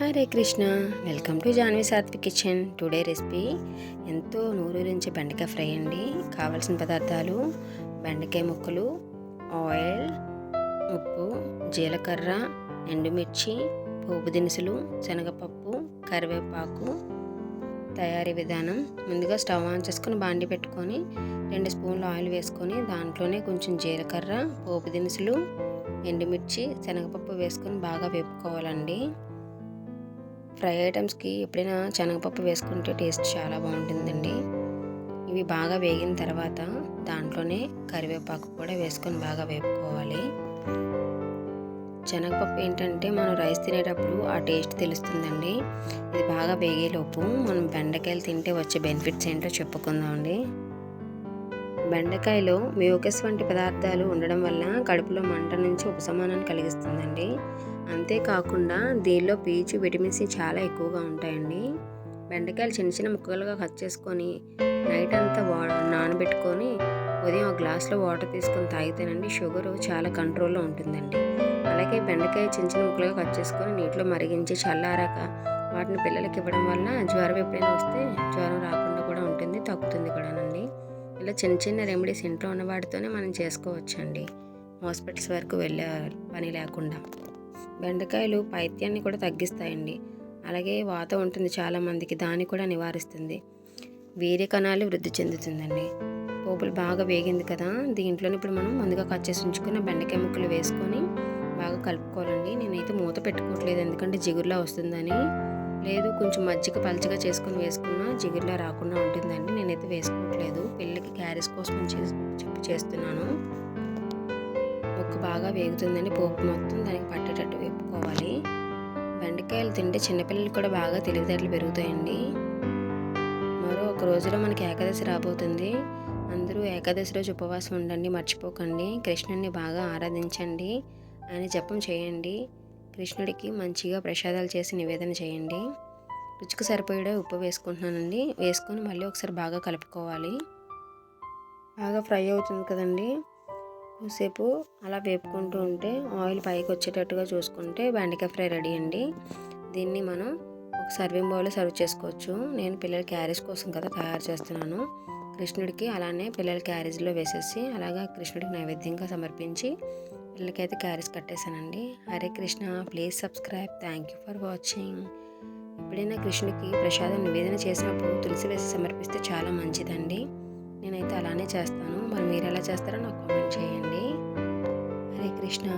Hare Krishna. Welcome to Janvi Satvik kitchen. Today recipe. ఎంతో నూరూరించి బెండకాయ ఫ్రై అండి. కావలసిన పదార్థాలు బెండకాయ ముక్కలు ఆయిల్ ఉప్పు జీలకర్ర ఎండుమిర్చి పోపు దినుసులు శనగపప్పు కరివేపాకు తయారీ విధానం. ముందుగా స్టవ్ ఆన్ చేసుకుని బాండి పెట్టుకొని రెండు స్పూన్లు ఆయిల్ వేసుకొని దాంట్లోనే కొంచెం జీలకర్ర పోపు దినుసులు ఎండుమిర్చి శనగపప్పు వేసుకొని బాగా వేపుకోవాలండి. ఫ్రై ఐటమ్స్కి ఎప్పుడైనా శనగపప్పు వేసుకుంటే టేస్ట్ చాలా బాగుంటుందండి. ఇవి బాగా వేగిన తర్వాత దాంట్లోనే కరివేపాకు కూడా వేసుకొని బాగా వేపుకోవాలి. శనగపప్పు ఏంటంటే మనం రైస్ తినేటప్పుడు ఆ టేస్ట్ తెలుస్తుందండి. ఇది బాగా వేగేలోపు మనం బెండకాయలు తింటే వచ్చే బెనిఫిట్స్ ఏంటో చెప్పుకుందామండి. బెండకాయలో మ్యూకస్ వంటి పదార్థాలు ఉండడం వల్ల కడుపులో మంట నుంచి ఉపశమనాన్ని కలిగిస్తుందండి. అంతేకాకుండా దీనిలో పీచు విటమిన్ సి చాలా ఎక్కువగా ఉంటాయండి. బెండకాయలు చిన్న చిన్న ముక్కలుగా కట్ చేసుకొని నైట్ అంతా వా నానబెట్టుకొని ఉదయం ఒక గ్లాస్లో వాటర్ తీసుకొని తాగితేనండి షుగర్ చాలా కంట్రోల్లో ఉంటుందండి. అలాగే బెండకాయ చిన్న చిన్న ముక్కలుగా కట్ చేసుకొని నీటిలో మరిగించి చల్లారాక వాటిని పిల్లలకి ఇవ్వడం వల్ల జ్వరం ఎప్పుడైనా వస్తే జ్వరం రాకుండా కూడా ఉంటుంది తగ్గుతుంది కూడానండి. ఇలా చిన్న చిన్న రెమెడీస్ ఇంట్లో ఉన్న వాటితోనే మనం చేసుకోవచ్చండి. హాస్పిటల్స్ వరకు వెళ్ళే పని లేకుండా. బెండకాయలు పైత్యాన్ని కూడా తగ్గిస్తాయండి. అలాగే వాత ఉంటుంది చాలామందికి దాన్ని కూడా నివారిస్తుంది. వీర్య కణాలు వృద్ధి చెందుతుందండి. పోపులు బాగా వేగింది కదా దీంట్లోనే ఇప్పుడు మనం ముందుగా కట్ చేసి ఉంచుకున్న బెండకాయ ముక్కలు వేసుకొని బాగా కలుపుకోవాలండి. నేనైతే మూత పెట్టుకోవట్లేదు ఎందుకంటే జిగురులా వస్తుందని. లేదు కొంచెం మజ్జిగ పల్చగా చేసుకొని వేసుకున్నా జిగురులా రాకుండా ఉంటుందండి. నేనైతే వేసుకోవట్లేదు. పెళ్ళికి క్యారెస్ కోసం చెప్పి చేస్తున్నాను. బాగా వేగుతుందండి పోపు మొత్తం దానికి పట్టేటట్టు వేపుకోవాలి. బెండకాయలు తింటే చిన్నపిల్లలు కూడా బాగా తెలివితేటలు పెరుగుతాయండి. మరో ఒక రోజులో మనకి ఏకాదశి రాబోతుంది. అందరూ ఏకాదశి రోజు ఉపవాసం ఉండండి మర్చిపోకండి. కృష్ణుడిని బాగా ఆరాధించండి ఆయన జపం చేయండి. కృష్ణుడికి మంచిగా ప్రసాదాలు చేసి నివేదన చేయండి. రుచికి సరిపోయే ఉప్పు వేసుకుంటున్నానండి. వేసుకొని మళ్ళీ ఒకసారి బాగా కలుపుకోవాలి. బాగా ఫ్రై అవుతుంది కదండి. కొద్దిసేపు అలా వేపుకుంటూ ఉంటే ఆయిల్ పైకి వచ్చేటట్టుగా చూసుకుంటే బెండకాయ ఫ్రై రెడీ అండి. దీన్ని మనం ఒక సర్వింగ్ బౌల్లో సర్వ్ చేసుకోవచ్చు. నేను పిల్లల క్యారేజ్ కోసం కదా తయారు చేస్తున్నాను. కృష్ణుడికి అలానే పిల్లల క్యారేజ్లో వేసేసి అలాగా కృష్ణుడికి నైవేద్యంగా సమర్పించి పిల్లలకైతే carriage కట్టేశానండి. Hare Krishna please subscribe. Thank you for watching. ఎప్పుడైనా కృష్ణుడికి ప్రసాదం నివేదన చేసినప్పుడు తులసి వేసి సమర్పిస్తే చాలా మంచిదండి. నేనైతే అలానే చేస్తాను. మరి మీరు ఎలా చేస్తారో నాకు కామెంట్ చేయండి. హరే కృష్ణ.